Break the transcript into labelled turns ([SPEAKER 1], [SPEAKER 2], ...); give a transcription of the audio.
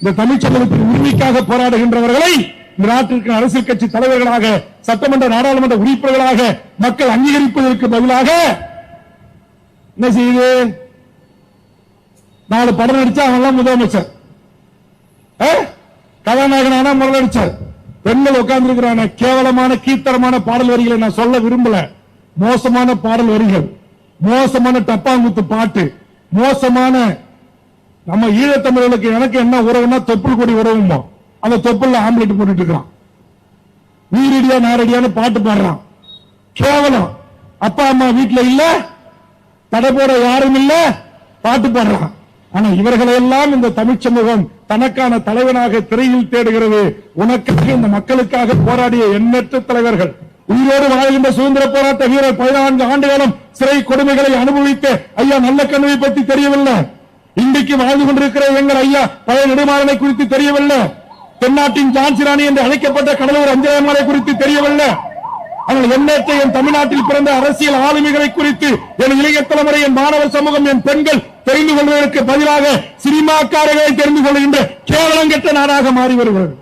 [SPEAKER 1] இந்த தமிழ் சமூகத்தின் உரிமைக்காக போராடுகின்றவர்களை இந்த நாட்டிற்கு அரசியல் கட்சி தலைவர்களாக சட்டமன்ற நாடாளுமன்ற உறுப்பினர்களாக மக்கள் அங்கீகரிப்பதற்கு பதிலாக என்ன செய்யுது நாலு படம் நடிச்சா அவன் முதலமைச்சர். ஆ? கதாநாயகனான முதலமைச்சர். பெண்கள் உட்கார்ந்து இருக்கிறான கேவலமான கீத்தரமான பாடல் வரிகளை நான் சொல்ல விரும்பல. மோசமான பாடல் வரிகள். மோசமான டப்பாங்குத்து பாட்டு. மோசமான நம்ம ஈழத்தமிழர்களுக்கு எனக்கு என்ன உறவுன்னா தொப்புள் கொடி உறவுமோ? அந்த தொப்புள்ள ஆம்லெட் போட்டுட்டு இருக்கிறான் வீரடியா நாரடியான்னு பாட்டு பாடுறான். கேவலம். அப்பா அம்மா வீட்டுல இல்ல. தடை போட யாரும் இல்ல. பாட்டு பாடுறான். ஆனா இவர்களெல்லாம் இந்த தமிழ் சமூகம் தனக்கான தலைவனாக திரையில் தேடுகிறது. உனக்காக இந்த மக்களுக்காக போராடிய எண்ணற்ற தலைவர்கள். உயிரோடு வாழ்கின்ற சுதந்திர போராட்ட வீரர் பதினான்கு ஆண்டு காலம் சிறை கொடுமைகளை அனுபவித்த ஐயா நல்ல கண்ணுவை பற்றி தெரியவில்லை. இன்றைக்கு வாழ்ந்து கொண்டிருக்கிற எங்கள் ஐயா பழைய நெடுமாறனை குறித்து தெரியவில்லை. தென்னாட்டின் ஜான்சி ராணி என்று அழைக்கப்பட்ட கடலூர் அஞ்சலமாரை குறித்து தெரியவில்லை. ஆனால் எண்ணற்ற என் தமிழ்நாட்டில் பிறந்த அரசியல் ஆளுமைகளை குறித்து என் இளைய தலைமுறை என் மாணவர் சமூகம் என் பெண்கள் தெரிந்து கொள்வதற்கு பதிலாக சினிமாக்காரர்களை தெரிந்து கொள்கின்ற கேவலம் கெட்ட நாடாக மாறி வருகிறது.